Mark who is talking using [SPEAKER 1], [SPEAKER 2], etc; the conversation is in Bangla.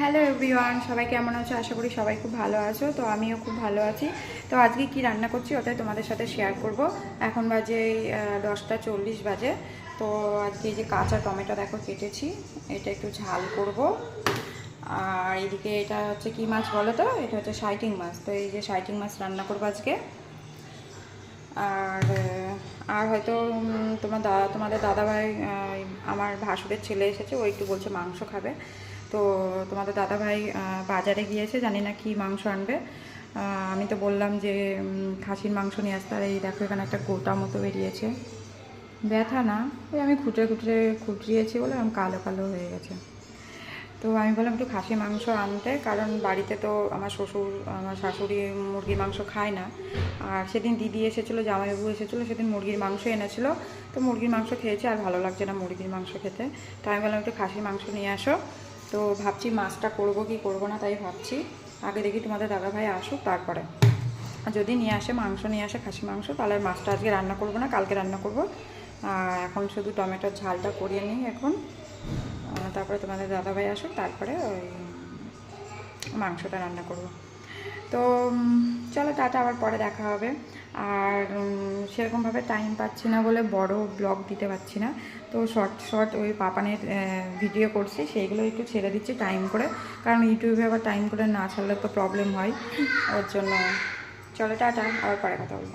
[SPEAKER 1] হ্যালো এভরিওয়ান সবাই কেমন আছো? আশা করি সবাই খুব ভালো আছো। তো আমিও খুব ভালো আছি। তো আজকে কি রান্না করছি ওটাই তোমাদের সাথে শেয়ার করব। এখন বাজে দশটা চল্লিশ বাজে। তো আজকে যে কাঁচা টমেটো দেখো কেটেছি, এটা একটু ঝাল করব। আর এদিকে এটা হচ্ছে কি মাছ বলো তো? এটা হচ্ছে সাইটিং মাছ। তো এই যে সাইটিং মাছ রান্না করব আজকে। আর আর হয়তো তোমার দাদা তোমাদের দাদাভাই আমার ভাসুরের ছেলে এসেছে, ও একটু বলছে মাংস খাবে। তো তোমাদের দাদাভাই বাজারে গিয়েছে, জানি না কি মাংস আনবে। আমি তো বললাম যে খাসির মাংস নিয়ে আসতে। আর এই দেখো, এখানে একটা গোটা মতো বেরিয়েছে। ব্যথা না? ওই আমি খুঁটে খুঁটে খুঁটিয়েছি বলে আমি কালো কালো হয়ে গেছে। তো আমি বললাম, একটু খাসি মাংস আনতে, কারণ বাড়িতে তো আমার শ্বশুর, আমার শাশুড়ি মুরগির মাংস খায় না। আর সেদিন দিদি এসেছিল, জামাইবাবু এসেছিল, সেদিন মুরগির মাংস এনেছিলো। তো মুরগির মাংস খেয়েছে, আর ভালো লাগছে না মুরগির মাংস খেতে। তো আমি বললাম, একটু খাসির মাংস নিয়ে আসো। তো ভাবছি মাছটা করব কি করব না তাই ভাবছি। আগে দেখি তোমাদের দাদাভাই আসুক তারপরে। যদি নিয়ে আসে, মাংস নিয়ে আসে, খাসি মাংস, তাহলে মাছটা আজকে রান্না করব না, কালকে রান্না করব। এখন শুধু টমেটোর ঝালটা করিয়ে নিই এখন। তারপরে তোমাদের দাদাভাই আসুক, তারপরে ওই মাংসটা রান্না করব। তো চলো টাটা, আবার পরে দেখা হবে। আর সেরকমভাবে টাইম পাচ্ছি না বলে বড় ব্লগ দিতে পারছি না। তো শর্ট শর্ট ওই পাপানের ভিডিও করছি, সেইগুলো একটু ছেড়ে দিচ্ছি টাইম করে। কারণ ইউটিউবে আবার টাইম করে না ছাড়লে তো প্রবলেম হয়। ওর জন্য। চলো, টাটা, আবার পরে কথা বলব।